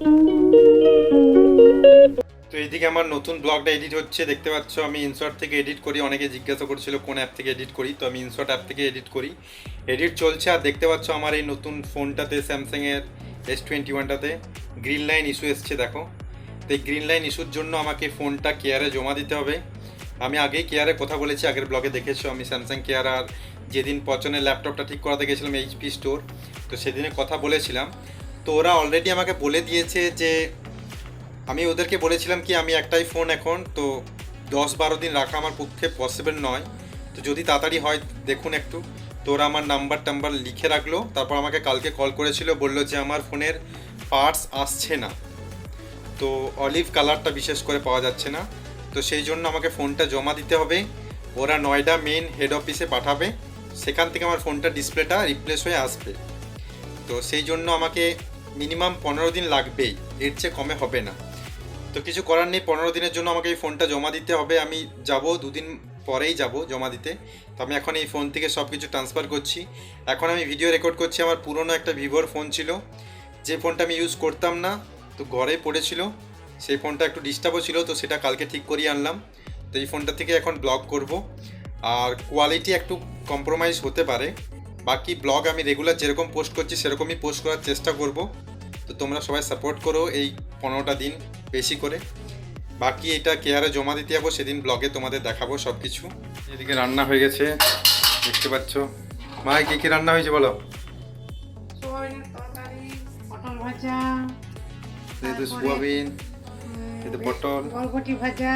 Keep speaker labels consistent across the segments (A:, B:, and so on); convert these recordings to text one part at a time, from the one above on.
A: তো এইদিকে আমার নতুন ব্লগটা এডিট হচ্ছে, দেখতে পাচ্ছ আমি ইনশর্ট থেকে এডিট করি। অনেকে জিজ্ঞাসা করছিল কোন অ্যাপ থেকে এডিট করি, তো আমি ইনশর্ট অ্যাপ থেকে এডিট করি। এডিট চলছে আর দেখতে পাচ্ছ আমার এই নতুন ফোনটাতে স্যামসাংয়ের এস টোয়েন্টি ওয়ানটাতে গ্রিন লাইন ইস্যু এসছে, দেখো। তো এই গ্রিন লাইন ইস্যুর জন্য আমাকে ফোনটা কেয়ারে জমা দিতে হবে। আমি আগেই কেয়ারে কথা বলেছি, আগের ব্লগে দেখেছ আমি স্যামসাং কেয়ার আর যেদিন পচনের ল্যাপটপটা ঠিক করাতে গেছিলাম এইচপি স্টোর তো সেদিনে কথা বলেছিলাম। তো ওরা অলরেডি আমাকে বলে দিয়েছে যে, আমি ওদেরকে বলেছিলাম কি, আমি একটাই ফোন এখন, তো দশ বারো দিন রাখা আমার পক্ষে পসিবল নয়। তো যদি তাড়াতাড়ি হয়, দেখুন একটু। তো ওরা আমার নাম্বার টাম্বার লিখে রাখল, তারপর আমাকে কালকে কল করেছিল, বলল যে আমার ফোনের পার্টস আসছে না। তো অলিভ কালারটা বিশেষ করে পাওয়া যাচ্ছে না। তো সেই জন্য আমাকে ফোনটা জমা দিতে হবে। ওরা নয়ডা মেন হেড অফিসে পাঠাবে। সেখান থেকে আমার ফোনটা ডিসপ্লেটা রিপ্লেস হয়ে আসবে। তো সেই জন্য আমাকে মিনিমাম পনেরো দিন লাগবেই, এর চেয়ে কমে হবে না। তো কিছু করার নেই, পনেরো দিনের জন্য আমাকে এই ফোনটা জমা দিতে হবে, আমি যাব, দুদিন পরেই যাব জমা দিতে। তো আমি এখন এই ফোন থেকে সব কিছু ট্রান্সফার করছি। এখন আমি ভিডিও রেকর্ড করছি, আমার পুরনো একটা ভিভোর ফোন ছিল। যে ফোনটা আমি ইউজ করতাম না, তো ঘরে পড়েছিল। সেই ফোনটা একটু ডিস্টার্বও ছিল, তো সেটা কালকে ঠিক করিয়ে আনলাম। তো এই ফোনটা থেকে এখন ব্লগ করব। আর কোয়ালিটি একটু কম্প্রোমাইজ হতে পারে। বাকি ব্লগ আমি রেগুলার যেরকম পোস্ট করছি সেরকমই পোস্ট করার চেষ্টা করব। তো তোমরা সবাই সাপোর্ট করো এই পনেরোটা দিন বেশি করে। বাকি এটা কেয়ারে জমা দিতে যাব সেদিন ব্লগে তোমাদের দেখাবো সব কিছু এদিকে রান্না হয়ে গেছে দেখতে পাচ্ছ। মা কী কী রান্না হয়েছে বলো? সোয়াবিন
B: উম,
A: এই তো পটল।
B: বরবটি ভাজা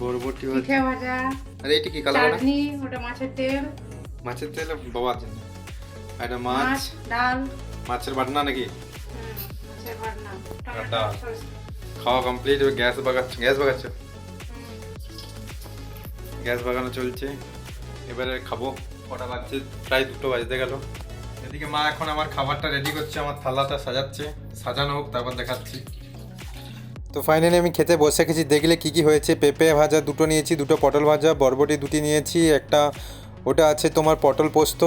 A: বরবটি
B: ভাজা।
A: আরে এইটা কি কালো কালো
B: চাটনি ওটা মাছের তেল।
A: মাছের তেল আর এটা মাছ।
B: ডাল।
A: মাছের বাটনা নাকি?
B: মাছের বাটনা টমেটো
A: খাওয়া কমপ্লিট গ্যাস বাগাচ্ছ গ্যাস বাগাচ্ছ? গ্যাস বাগানো চলছে। এবারে খাব কটা বাজছে? প্রায় দুটো বাজতে গেল। এদিকে মা এখন আমার খাবারটা রেডি করছে আমার থালাটা সাজাচ্ছে। সাজানো হোক তারপর দেখাচ্ছি। তো ফাইনালি আমি খেতে বসে গেছি দেখলে কি কি হয়েছে। পেঁপে ভাজা দুটো নিয়েছি দুটো পটল ভাজা বরবটি দুটি নিয়েছি একটা ওটা আছে তোমার পটল পোস্ত।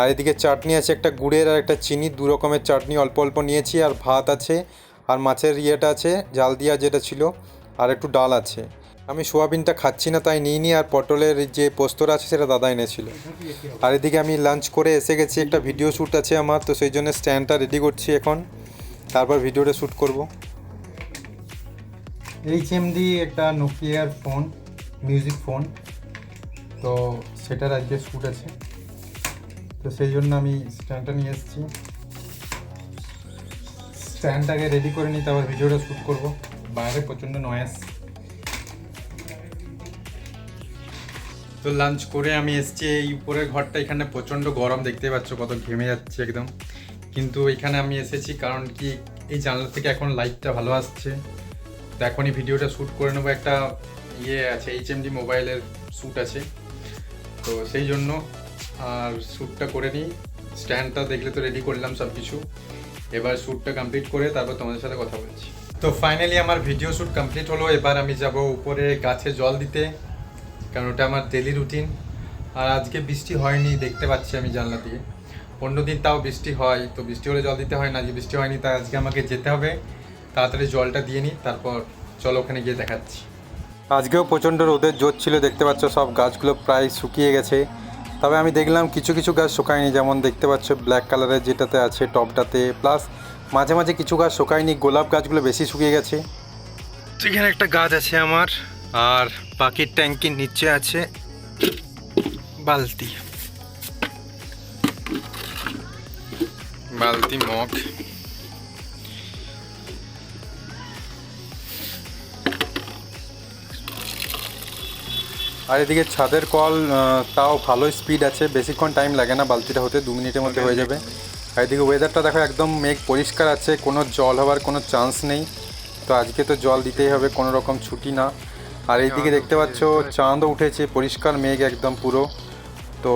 A: আর এদিকে চাটনি আছে, একটা গুড়ের আর একটা চিনি, দু রকমের চাটনি অল্প অল্প নিয়েছি, আর ভাত আছে, আর মাছের ইয়েটা আছে, জাল দিয়া যেটা ছিল, আর একটু ডাল আছে। আমি সোয়াবিনটা খাচ্ছি না, তাই নিইনি, আর পটলের যে পোস্তটা আছে, সেটা দাদা এনেছিল। আর এদিকে আমি লাঞ্চ করে এসে গেছি, একটা ভিডিও শ্যুট আছে আমার, তো সেই জন্য স্ট্যান্ডটা রেডি করছি এখন। তারপর ভিডিওটা শ্যুট করব। এমডি একটা নোকিয়ার ফোন, মিউজিক ফোন, তো সেটার আজকে শ্যুট আছে। তো সেই জন্য আমি স্ট্যান্ডটা নিয়ে এসেছি। স্ট্যান্ডটাকে রেডি করে নিই তারপর ভিডিওটা শ্যুট করব। বাইরে প্রচণ্ড নয়েস তো লাঞ্চ করে আমি এসেছি, এই উপরের ঘরটা এখানে প্রচণ্ড গরম দেখতে পাচ্ছ, কত ঘেমে যাচ্ছে একদম। কিন্তু এখানে আমি এসেছি কারণ কি, এই জানলা থেকে এখন লাইটটা ভালো আসছে। তো এখনই ভিডিওটা শ্যুট করে নেব, একটা ইয়ে আছে এইচ মোবাইলের শ্যুট আছে। তো সেই জন্য আর শ্যুটটা করে নিই। স্ট্যান্ডটা দেখলে তো রেডি করলাম সব কিছু এবার শ্যুটটা কমপ্লিট করে তারপর তোমাদের সাথে কথা বলছি। তো ফাইনালি আমার ভিডিও শ্যুট কমপ্লিট হলো। এবার আমি যাব উপরে গাছে জল দিতে, কারণ ওটা আমার ডেলি রুটিন আর আজকে বৃষ্টি হয়নি, দেখতে পাচ্ছি আমি জানলা দিয়ে। অন্যদিন তাও বৃষ্টি হয়, তো বৃষ্টি হলে জল দিতে হয় না। যে বৃষ্টি হয়নি, তাই আজকে আমাকে যেতে হবে। তাড়াতাড়ি জলটা দিয়ে নিই, তারপর চলো ওখানে গিয়ে দেখাচ্ছি। আজকেও প্রচণ্ড রোদের জোর ছিল, দেখতে পাচ্ছ সব গাছগুলো প্রায় শুকিয়ে গেছে। তবে আমি দেখলাম কিছু কিছু গাছ শুকায়নি যেমন দেখতে পাচ্ছ ব্ল্যাক কালারের যেটাতে আছে টপটাতে প্লাস মাঝে মাঝে কিছু গাছ শুকায়নি গোলাপ গাছগুলো বেশি শুকিয়ে গেছে। এখানে একটা গাছ আছে আমার আর বাকির ট্যাঙ্কির নিচে আছে বালতি। বালতি মগ। আর এদিকে ছাদের কল তাও ভালো স্পিড আছে। বেশিক্ষণ টাইম লাগে না, বালতিটা হতে দু মিনিটের মধ্যে হয়ে যাবে। আর এদিকে ওয়েদারটা দেখো একদম মেঘ পরিষ্কার আছে, কোনো জল হওয়ার কোনো চান্স নেই। তো আজকে তো জল দিতেই হবে, কোনো রকম ছুটি না। আর এইদিকে দেখতে পাচ্ছ চাঁদও উঠেছে, পরিষ্কার মেঘ একদম পুরো। তো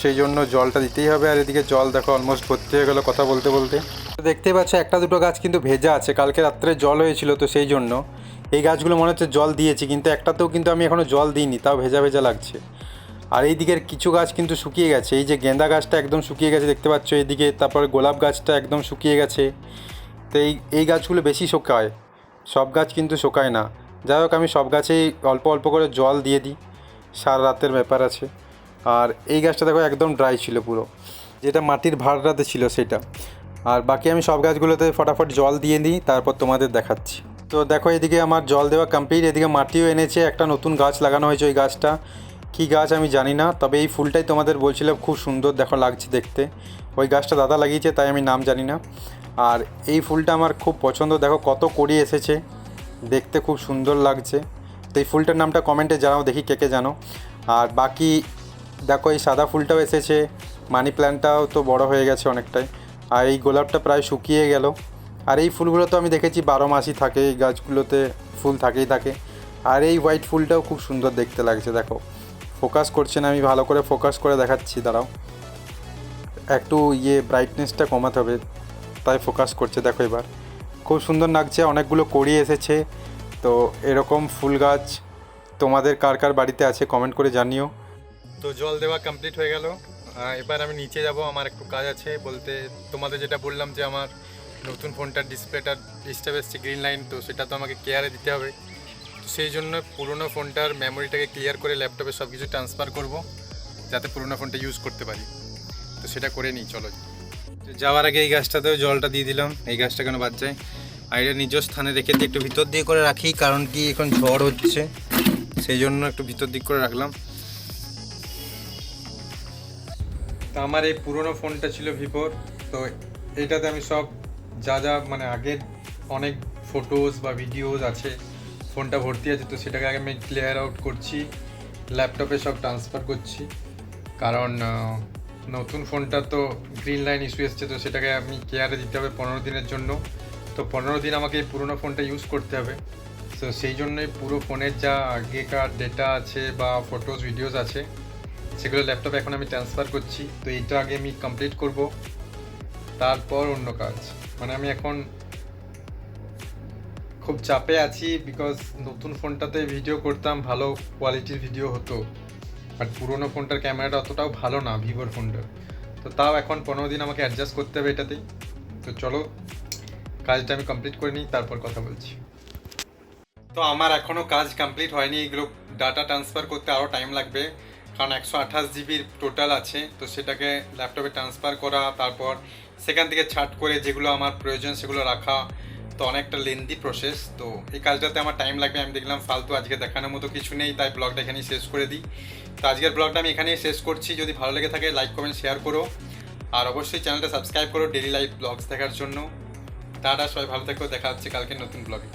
A: সেই জন্য জলটা দিতেই হবে। আর এদিকে জল দেখো অলমোস্ট ভর্তি হয়ে গেলো কথা বলতে বলতে। দেখতে পাচ্ছ, একটা দুটো গাছ কিন্তু ভেজা আছে। কালকে রাত্রে জল হয়েছিল তো সেই জন্য। এই গাছগুলো মনে হচ্ছে জল দিয়েছি, কিন্তু একটাতেও কিন্তু আমি এখনও জল দিইনি, তাও ভেজা ভেজা লাগছে। আর এই দিকের কিছু গাছ কিন্তু শুকিয়ে গেছে, এই যে গেঁদা গাছটা একদম শুকিয়ে গেছে দেখতে পাচ্ছ এইদিকে, তারপরে গোলাপ গাছটা একদম শুকিয়ে গেছে। তো এই এই গাছগুলো বেশি শোকায়, সব গাছ কিন্তু শোকায় না। যাই হোক, আমি সব গাছেই অল্প অল্প করে জল দিয়ে দিই, সারা রাতের ব্যাপার আছে। আর এই গাছটা দেখো একদম ড্রাই ছিল পুরো, যেটা মাটির ভাড়াতে ছিল সেটা। আর বাকি আমি সব গাছগুলোতে ফটাফট জল দিয়ে দিই, তারপর তোমাদের দেখাচ্ছি। তো দেখো, এদিকে আমার জল দেওয়া কমপ্লিট এদিকে মাটিও এনেছে, একটা নতুন গাছ লাগানো হয়েছে ওই গাছটা। কী গাছ আমি জানি না, তবে এই ফুলটাই তোমাদের বলছিলাম, খুব সুন্দর দেখো লাগছে দেখতে। ওই গাছটা দাদা লাগিয়েছে, তাই আমি নাম জানি না। আর এই ফুলটা আমার খুব পছন্দ, দেখো কত কড়ি এসেছে, দেখতে খুব সুন্দর লাগছে। তো এই ফুলটার নামটা কমেন্টে জানাও, দেখি কে কে জানো। আর বাকি, দেখো এই সাদা ফুলটাও এসেছে, মানি প্ল্যান্টটাও তো বড় হয়ে গেছে অনেকটাই। আর এই গোলাপটা প্রায় শুকিয়ে গেল। আর এই ফুলগুলো তো আমি দেখেছি, বারো মাসই থাকে, এই গাছগুলোতে ফুল থাকেই থাকে। আর এই হোয়াইট ফুলটাও খুব সুন্দর দেখতে লাগছে, দেখো। ফোকাস করছে না, আমি ভালো করে ফোকাস করে দেখাচ্ছি, দাঁড়াও। একটু ইয়ে ব্রাইটনেসটা কমাতে হবে, তাই ফোকাস করছে, দেখো এবার। খুব সুন্দর লাগছে, অনেকগুলো কড়ি এসেছে। তো এরকম ফুল গাছ তোমাদের কার কার বাড়িতে আছে কমেন্ট করে জানিও। তো জল দেওয়া কমপ্লিট হয়ে গেল। এবার আমি নিচে যাব, আমার একটু কাজ আছে বলতে তোমাদের যেটা বললাম যে আমার নতুন ফোনটার ডিসপ্লেটা ডিস্টার্ব এসছে গ্রিন লাইন তো সেটা তো আমাকে কেয়ারে দিতে হবে। সেই জন্য পুরোনো ফোনটার মেমোরিটাকে ক্লিয়ার করে ল্যাপটপে সব কিছু ট্রান্সফার করব, যাতে পুরোনো ফোনটা ইউজ করতে পারি। তো সেটা করে নিই, চলো। যাওয়ার আগে এই গাছটাতেও জলটা দিয়ে দিলাম। এই গাছটা কেন বাদ যায়? আর এটা নিজ স্থানে রেখে দিয়ে একটু ভিতর দিয়ে করে রাখি, কারণ কি এখন ঝড় হচ্ছে। সেই জন্য একটু ভিতর দিক করে রাখলাম। তো আমার এই পুরনো ফোনটা ছিল ভিভোর তো এটাতে আমি সব যা যা মানে আগের অনেক ফটোজ বা ভিডিওস আছে ফোনটা ভর্তি আছে, তো সেটাকে আগে আমি ক্লিয়ার আউট করছি ল্যাপটপে সব ট্রান্সফার করছি। কারণ নতুন ফোনটা তো গ্রিন লাইন ইস্যু এসছে, তো সেটাকে আমি কেয়ারে দিতে হবে পনেরো দিনের জন্য। তো পনেরো দিন আমাকে এই পুরোনো ফোনটা ইউজ করতে হবে। তো সেই জন্যই পুরো ফোনের যা আগেকার ডেটা আছে বা ফটোজ ভিডিওস আছে, সেগুলো ল্যাপটপে এখন আমি ট্রান্সফার করছি। তো এইটা আগে আমি কমপ্লিট করব। তারপর অন্য কাজ। মানে আমি এখন খুব চাপে আছি বিকজ নতুন ফোনটাতে ভিডিও করতাম, ভালো কোয়ালিটির ভিডিও হতো। বাট পুরোনো ফোনটার ক্যামেরাটা অতটাও ভালো না ভিভোর ফোনটার। তো তাও এখন পনেরো দিন আমাকে অ্যাডজাস্ট করতে হবে এটাতেই। তো চলো, কাজটা আমি কমপ্লিট করে নিই, তারপর কথা বলছি। তো আমার এখনও কাজ কমপ্লিট হয়নি, এগুলো ডাটা ট্রান্সফার করতে আরও টাইম লাগবে। কারণ একশো আঠাশ জিবির টোটাল আছে, তো সেটাকে ল্যাপটপে ট্রান্সফার করা, তারপর সেখান থেকে ছাট করে যেগুলো আমার প্রয়োজন সেগুলো রাখা তো অনেকটা লেন্দি প্রসেস তো এই কাজটাতে আমার টাইম লাগবে। আমি দেখলাম ফালতু আজকে দেখানোর মতো কিছু নেই, তাই ব্লগটা এখানেই শেষ করে দিই। তো আজকের ব্লগটা আমি এখানেই শেষ করছি। যদি ভালো লেগে থাকে লাইক কমেন্ট শেয়ার করো। আর অবশ্যই চ্যানেলটা সাবস্ক্রাইব করো ডেলি লাইফ ব্লগস দেখার জন্য। টাটা, সবাই ভালো থাকো। দেখা হচ্ছে কালকে নতুন ব্লগে